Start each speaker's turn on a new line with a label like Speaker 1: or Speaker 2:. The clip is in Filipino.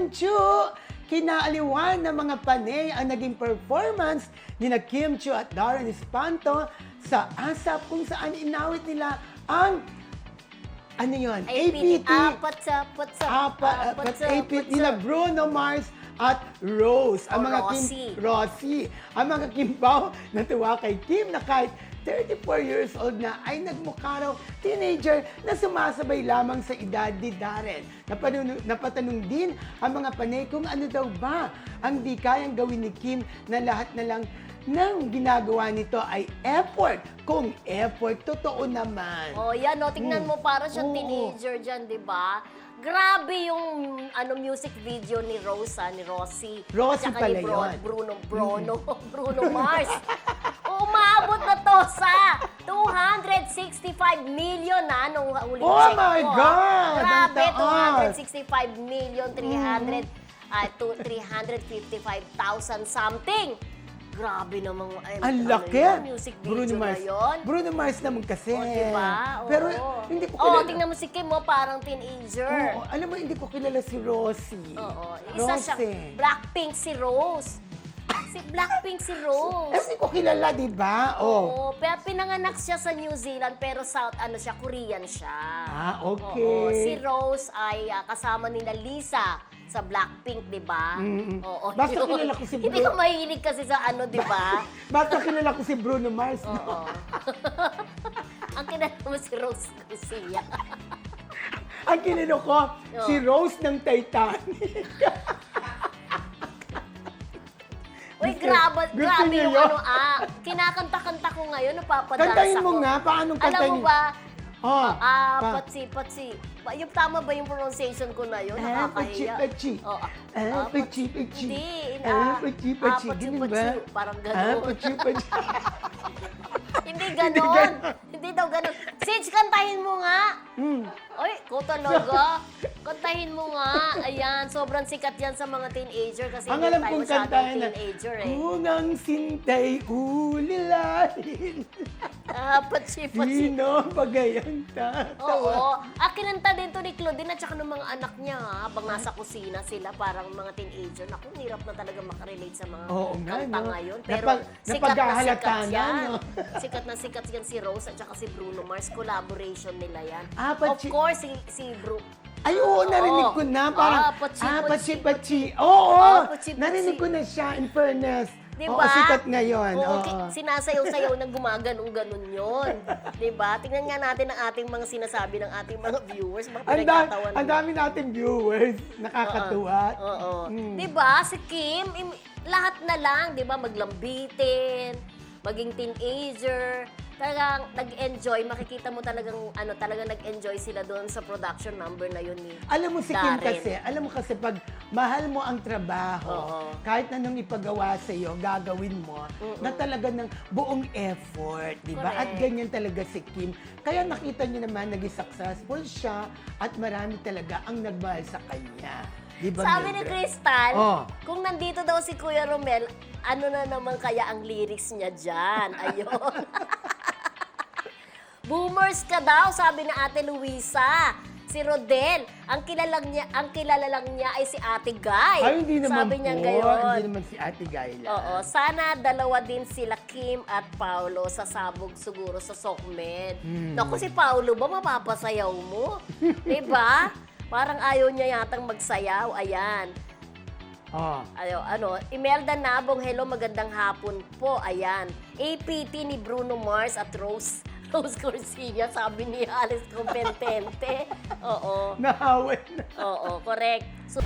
Speaker 1: Kim Chu! Kinaaliwan ng mga panay ang naging performance ni na Kim Chu at Darren Espanto sa ASAP kung saan inawit nila ang ano yun?
Speaker 2: APT. Apat sa, apat sa,
Speaker 1: Apat, apat, APT nila Bruno Mars at Rose. Ang
Speaker 2: O,
Speaker 1: mga
Speaker 2: Rossi.
Speaker 1: Kim, Rossi. Ang mga Kimbaw natuwa kay Kim na kahit 34 years old na ay nagmukha raw teenager na sumasabay lamang sa edad ni Darren. Napanun- napatanong din ang mga panay kung ano daw ba ang di kayang gawin ni Kim na lahat na lang ng ginagawa nito ay effort. Kung effort, totoo naman.
Speaker 2: Oh, yan, no, tingnan mo para siyang
Speaker 1: Oo.
Speaker 2: teenager dyan, di ba? Grabe yung ano music video ni Rosa, ni Rossi.
Speaker 1: Rossi
Speaker 2: Tsaka
Speaker 1: pala
Speaker 2: ni Bro-
Speaker 1: yun.
Speaker 2: Bruno, Bruno, Bruno Mars. To sa 265 million na nung huling
Speaker 1: Oh
Speaker 2: check
Speaker 1: my
Speaker 2: ko.
Speaker 1: God!
Speaker 2: Grabe,
Speaker 1: Ang taas!
Speaker 2: 265 million, 300, ah, to 355,000 something. Grabe namang, ay,
Speaker 1: Ang
Speaker 2: ano
Speaker 1: laki!
Speaker 2: yun, music video
Speaker 1: Bruno
Speaker 2: na
Speaker 1: Mars.
Speaker 2: yun.
Speaker 1: Bruno Mars naman kasi.
Speaker 2: Oh, diba? Oo.
Speaker 1: Pero hindi ko
Speaker 2: Oo,
Speaker 1: kilala.
Speaker 2: tingnan mo si Kim mo, parang teenager.
Speaker 1: Oo, alam mo, hindi ko kilala si Rosie.
Speaker 2: Oo. Isa siyang Blackpink si Rose. Si Blackpink si
Speaker 1: Eh,
Speaker 2: Rose.
Speaker 1: hindi ko kilala, di ba? Oh.
Speaker 2: Oo, pero pinanganak siya sa New Zealand pero South ano siya, Korean siya.
Speaker 1: Ah, okay.
Speaker 2: Oo, si Rose ay ah, kasama ni na Lisa sa Blackpink, 'di ba?
Speaker 1: Mm-mm.
Speaker 2: Oo.
Speaker 1: Basta
Speaker 2: yun.
Speaker 1: kilala ko si
Speaker 2: Hindi
Speaker 1: Bru-
Speaker 2: ko mahilig kasi sa ano, 'di ba?
Speaker 1: Basta kilala ko si Bruno Mars. no?
Speaker 2: Oo. Ang kinala mo si Rose Garcia.
Speaker 1: Ang kilala ko, si Rose ng Titanic.
Speaker 2: Uy, grabe,
Speaker 1: gusto
Speaker 2: grabe
Speaker 1: niyo
Speaker 2: yung
Speaker 1: yun?
Speaker 2: ano ah. Kinakanta-kanta ko ngayon, napapadasa
Speaker 1: Kantahin mo nga, paano
Speaker 2: Alam
Speaker 1: kantahin?
Speaker 2: mo ba,
Speaker 1: Oh,
Speaker 2: ah,
Speaker 1: pa-
Speaker 2: patsi, patsi. Pa, yung tama ba yung pronunciation ko na yun?
Speaker 1: Ah, pachi,
Speaker 2: Nakakahiya.
Speaker 1: pachi.
Speaker 2: Oh, ah,
Speaker 1: Ah,
Speaker 2: ah,
Speaker 1: pachi, pachi.
Speaker 2: Hindi.
Speaker 1: Ah,
Speaker 2: ah,
Speaker 1: pachi,
Speaker 2: ah,
Speaker 1: pachi.
Speaker 2: patsi,
Speaker 1: Ganun
Speaker 2: patsi.
Speaker 1: ba?
Speaker 2: Parang
Speaker 1: Ah,
Speaker 2: gano'n.
Speaker 1: pachi, pachi.
Speaker 2: Hindi ganon. Hindi daw ganon. Sage, kantahin mo nga.
Speaker 1: Hmm.
Speaker 2: Oy, ko talaga. Kantahin mo nga. Ayan, sobrang sikat yan sa mga teenager kasi
Speaker 1: Ang alam kong kantahin na,
Speaker 2: teenager eh.
Speaker 1: Unang sintay ulilahin.
Speaker 2: Ah, patsi, patsi.
Speaker 1: Sino bagayang tatawa?
Speaker 2: Oo. Ah, kinanta din to ni Claudine at saka ng mga anak niya ha, habang nasa kusina sila, parang mga teenager. Naku, hirap na talaga makarelate sa mga
Speaker 1: Oo nga,
Speaker 2: kanta
Speaker 1: no?
Speaker 2: ngayon. Pero
Speaker 1: Napag-
Speaker 2: sikat na
Speaker 1: napaghahalata
Speaker 2: sikat
Speaker 1: na,
Speaker 2: yan.
Speaker 1: no?
Speaker 2: sikat na sikat yan si Rose at saka si Bruno Mars. Collaboration nila yan.
Speaker 1: Ah,
Speaker 2: of
Speaker 1: patsi-
Speaker 2: course, si, si Bru...
Speaker 1: Ay, oo, narinig ko na. Parang,
Speaker 2: Ah, patsi,
Speaker 1: ah,
Speaker 2: patsi,
Speaker 1: patsi, patsi. Oo,
Speaker 2: Ah, patsi, patsi.
Speaker 1: narinig ko na siya, in fairness.
Speaker 2: Di
Speaker 1: Oo, sikat ngayon.
Speaker 2: Oo,
Speaker 1: Oo.
Speaker 2: ki- sinasayaw-sayaw na gumaganong-ganon yun. Di ba? Tingnan nga natin ang ating mga sinasabi ng ating mga viewers. Mga
Speaker 1: Ang, da-
Speaker 2: pinagtatawanan
Speaker 1: ang dami nating viewers. Nakakatuwa.
Speaker 2: Oo.
Speaker 1: Mm.
Speaker 2: 'Di ba? Si Kim, im- lahat na lang, 'di ba, maglambitin, maging teenager, talagang nag-enjoy, makikita mo talagang ano, talagang nag-enjoy sila doon sa production number na yun ni.
Speaker 1: Alam mo si Kim
Speaker 2: Darren.
Speaker 1: kasi, alam mo kasi pag mahal mo ang trabaho,
Speaker 2: Oo.
Speaker 1: kahit na nung ipagawa sa iyo, gagawin mo, na talaga ng buong effort, di ba? At
Speaker 2: Correct.
Speaker 1: ganyan talaga si Kim. Kaya nakita niyo naman, naging successful siya at marami talaga ang nagmahal sa kanya. Di ba,
Speaker 2: Sabi ni
Speaker 1: Mildred?
Speaker 2: Crystal,
Speaker 1: Oh.
Speaker 2: kung nandito daw si Kuya Romel, ano na naman kaya ang lyrics niya dyan? Ayun. Boomers ka daw, sabi na Ate Luisa. Si Rodel, ang kilala niya, ang kilala lang niya ay si Ate Guy.
Speaker 1: Ay, hindi naman
Speaker 2: Sabi niya
Speaker 1: po.
Speaker 2: gayon.
Speaker 1: Hindi naman si Ate Gayla.
Speaker 2: Oo, sana dalawa din sila Kim at Paolo sa sabog siguro sa Sokmed.
Speaker 1: Hmm.
Speaker 2: Naku, si Paolo ba mapapasayaw mo? 'Di ba? Parang ayaw niya yatang magsayaw. Ayan.
Speaker 1: Oh.
Speaker 2: Ayo, ano, Imelda Nabong, hello, magandang hapon po. Ayan. APT ni Bruno Mars at Rose Rose Garcia, sabi ni Alice Competente. Oo.
Speaker 1: Nahawan na.
Speaker 2: Oo, correct. So,